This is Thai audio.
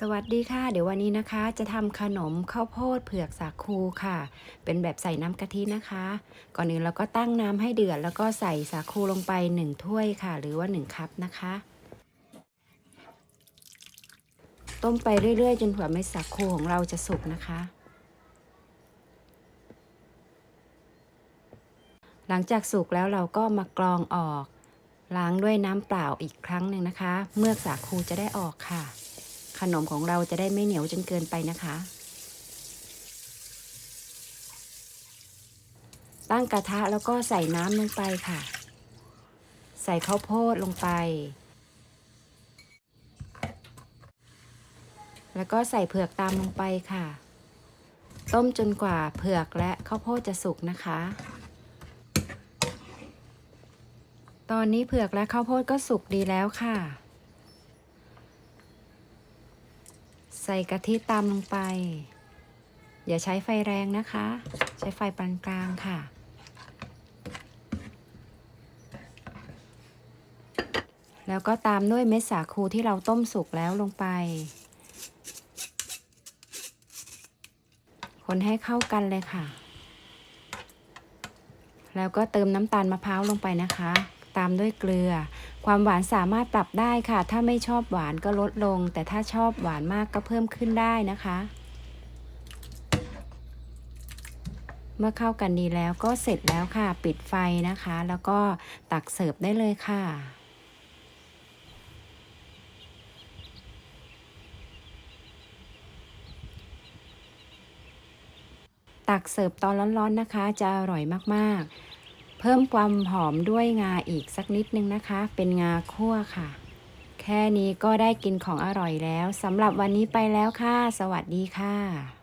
สวัสดีค่ะ เดี๋ยววันนี้นะคะ จะทำขนมข้าวโพดเผือกสาคูค่ะ เป็นแบบใส่น้ำกะทินะคะ ก่อนอื่นเราก็ตั้งน้ำให้เดือด แล้วก็ใส่สาคูลงไป 1 ถ้วยค่ะ หรือว่า 1 คัพนะคะ ต้มไปเรื่อยๆ จนกว่าเม็ดสาคูของเราจะสุกนะคะ หลังจากสุกแล้วเราก็มากรองออก ล้างด้วยน้ำเปล่าอีกครั้งหนึ่งนะคะ เมือกสาคูจะได้ออกค่ะ ขนมของเราจะได้ไม่เหนียวจนเกินไปนะคะ ตั้งกระทะแล้วก็ใส่น้ำลงไปค่ะ ใส่ข้าวโพดลงไป แล้วก็ใส่เผือกตามลงไปค่ะ ต้มจนกว่าเผือกและข้าวโพดจะสุกนะคะ ตอนนี้เผือกและข้าวโพดก็สุกดีแล้วค่ะ ใส่กะทิตามลงไป อย่าใช้ไฟแรงนะคะ ใช้ไฟปานกลางค่ะ แล้วก็ตามด้วยเม็ดสาคูที่เราต้มสุกแล้วลงไป คนให้เข้ากันเลยค่ะ แล้วก็เติมน้ำตาลมะพร้าวลงไปนะคะ ตามด้วยเกลือ ความหวานสามารถปรับได้ค่ะ ถ้าไม่ชอบหวานก็ลดลง แต่ถ้าชอบหวานมากก็เพิ่มขึ้นได้นะคะ เมื่อเข้ากันดีแล้วก็เสร็จแล้วค่ะ ปิดไฟนะคะ แล้วก็ตักเสิร์ฟได้เลยค่ะตักเสิร์ฟตอนร้อนๆนะคะ จะอร่อยมากๆ เพิ่มความหอมด้วยงาอีกสักนิดนึงนะคะ เป็นงาคั่วค่ะ แค่นี้ก็ได้กินของอร่อยแล้วสำหรับวันนี้ไปแล้วค่ะ สวัสดีค่ะ